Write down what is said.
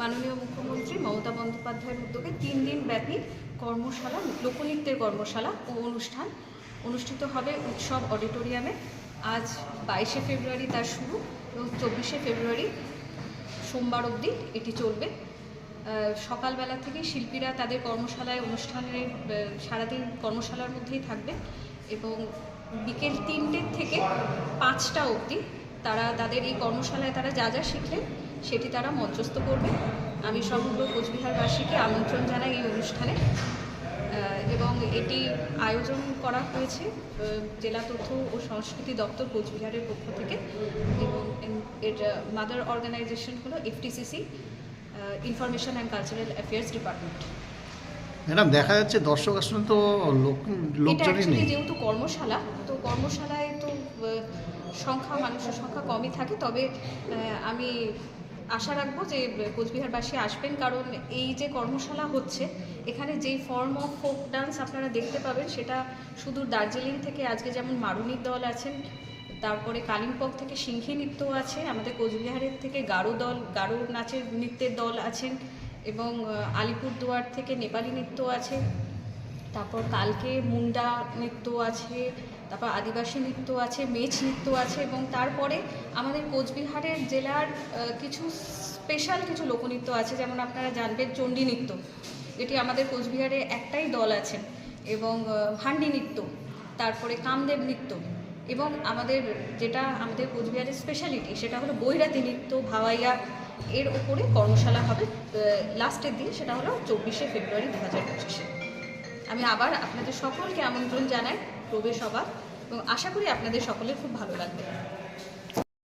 মাননীয় মুখ্যমন্ত্রী মমতা বন্দ্যোপাধ্যায়ের উদ্যোগে তিন দিন ব্যাপী কর্মশালা, লোকনৃত্যের কর্মশালা ও অনুষ্ঠান অনুষ্ঠিত হবে উৎসব অডিটোরিয়ামে। আজ বাইশে ফেব্রুয়ারি তার শুরু এবং চব্বিশে ফেব্রুয়ারি সোমবার অবধি এটি চলবে। সকালবেলা থেকে শিল্পীরা তাদের কর্মশালায় অনুষ্ঠানের সারাদিন কর্মশালার মধ্যেই থাকবে এবং বিকেল তিনটের থেকে পাঁচটা অবধি তারা, তাদের এই কর্মশালায় তারা যা যা শিখলেন সেটি তারা মঞ্চস্থ করবে। আমি সমগ্র কোচবিহারবাসীকে আমন্ত্রণ জানাই এই অনুষ্ঠানে। এবং এটি আয়োজন করা হয়েছে জেলা তথ্য ও সংস্কৃতি দপ্তর কোচবিহারের পক্ষ থেকে এবং এর মাদার অর্গানাইজেশন হলো FTCC information and cultural affairs department. Madam দেখা যাচ্ছে দর্শক আসলে তো লোকজনই নেই। যেহেতু কর্মশালা তো কর্মশালায় তো সংখ্যা মানুষের সংখ্যা কমই থাকে। তবে আমি আশা রাখব যে কোচবিহারবাসী আসবেন। কারণ এই যে কর্মশালা হচ্ছে, এখানে যেই ফর্ম অফ ফোক ডান্স আপনারা দেখতে পাবেন, সেটা শুধু দার্জিলিং থেকে আজকে যেমন মারুনির দল আছেন, তারপরে কালিম্পং থেকে সিংহী নৃত্য আছে, আমাদের কোচবিহারের থেকে গারো দল, গারো নাচের নৃত্যের দল আছেন, এবং আলিপুরদুয়ার থেকে নেপালি নৃত্য আছে। তারপর কালকে মুন্ডা নৃত্য আছে, তারপর আদিবাসী নৃত্য আছে, মেচ নৃত্য আছে এবং তারপরে আমাদের কোচবিহারের জেলার কিছু স্পেশাল কিছু লোকনৃত্য আছে, যেমন আপনারা জানবেন চণ্ডী নৃত্য। যেটি আমাদের কোচবিহারে একটাই দল আছে এবং হান্ডি নৃত্য, তারপরে কামদেব নৃত্য এবং আমাদের যেটা আমাদের কোচবিহারের স্পেশালিটি সেটা হলো বৈরাতি নৃত্য, ভাওয়াইয়া, এর উপরে কর্মশালা হবে লাস্টের দিন, সেটা হলো চব্বিশে ফেব্রুয়ারি দু হাজার পঁচিশে। আমি আবার আপনাদের সকলকে আমন্ত্রণ জানাই প্রবেশ হবার এবং আশা করি আপনাদের সকলের খুব ভালো লাগবে।